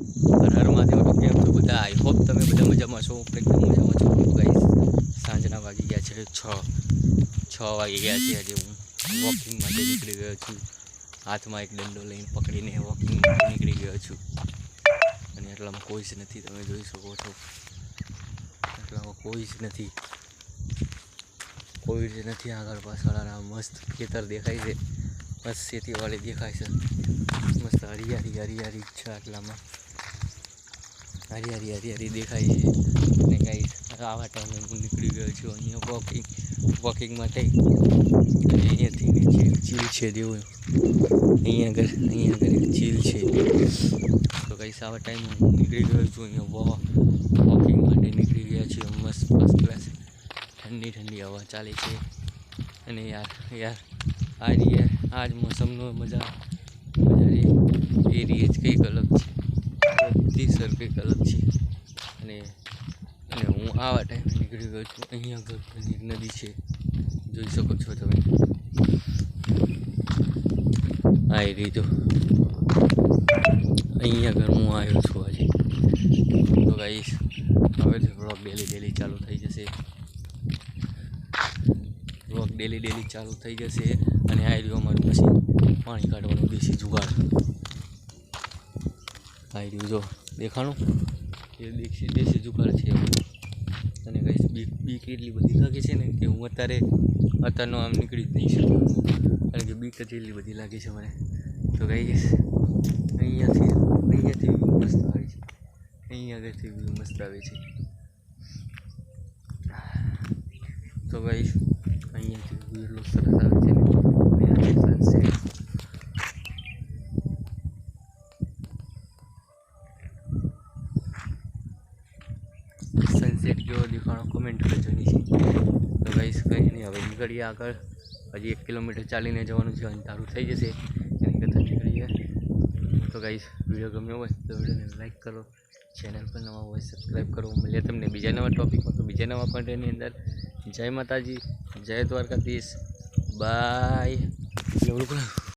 હર હર કેમ છો બધા? આઈ હોપ તમે બધા મજામાં છો. એકદમ મજામાં છો. ગાઈસ સાંજના વાગી ગયા છે. છ છ વાગી ગયા છે. આજે હું વોકિંગ માટે નીકળી ગયો છું. હાથમાં એક દંડો લઈને પકડીને વોકિંગ માટે નીકળી ગયો છું. અને એટલામાં કોઈ જ નથી. તમે જોઈ શકો છો. એટલામાં કોઈ જ નથી. કોઈ જ નથી આગળ પાછળ મસ્ત ખેતર દેખાય છે. મસ્ત ખેતીવાડી દેખાય છે. મસ્ત હરિયાળી હરિયાળી છે આટલામાં. હરિયાળી હરી દેખાય છે. અને ગાઈસ આવા ટાઈમે હું નીકળી ગયો છું. અહીંયા વોકિંગ વોકિંગ માટે. અહીંયાથી નીચે ચીલ છે જેવું અહીંયા આગળ અહીંયા આગળ એક ચીલ છે. તો ગાઈસ આવા ટાઈમે હું નીકળી ગયો છું. અહીંયા વોકિંગ માટે નીકળી ગયા છીએ. મસ્ત ફર્સ્ટ ક્લાસ ઠંડી ઠંડી હવા ચાલે છે. અને યાર યાર, આજ યાર, આજ મોસમનો મજા મજા એ રીત કંઈક અલગ છે. કંઈક અલગ છે. અને અને હું આવા ટાઈમે નીકળી ગયો છું. અહીંયા આગળ નદી છે. જોઈ શકો છો તમે. આ એ રીતો. અહીંયા આગળ હું આવ્યો છું આજે. તો ગાઈશ હવેથી બ્લોગ ડેલી ડેલી ચાલુ થઈ જશે. વ્લોગ ડેલી ડેલી ચાલુ થઈ જશે. અને આ રહ્યું અમારું મશીન પાણી કાઢવાનું, દેશી જુગાડ. આ રહ્યું જો. દેખાણું? એ દેશી દેશી જુગાડ છે અને કઈ બીક બીક એટલી બધી લાગે છે ને? કે હું અત્યારે અત્યારનો આમ નીકળી જ નહીં શકું. કારણ કે બીક જ એટલી બધી લાગે છે મને. તો કઈ અહીંયાથી અહીંયાથી મસ્ત આવે છે. અહીંયા આગળથી વ્યૂ મસ્ત આવે છે. તો કહીશ, અહીંયાથી વ્યૂ સરસ આવે છે ને અને આ sunset. કેવો દેખાણો કોમેન્ટ કરજો નીચે તો ગાઈસ કંઈ નહીં હવે નીકળીએ આગળ. હજી એક કિલોમીટર ચાલીને જવાનું છે અંધારું થઈ જશે. એની કરતાં નીકળીએ. તો ગાઈસ વીડિયો ગમ્યો હોય તો વિડીયોને લાઇક કરો. ચેનલ પર નવા હોય સબસ્ક્રાઈબ કરો. મળીએ તમને બીજા નવા ટોપિકમાં તો બીજા નવા કોન્ટેન્ટની અંદર. જય માતાજી, જય દ્વારકાધીશ. બાય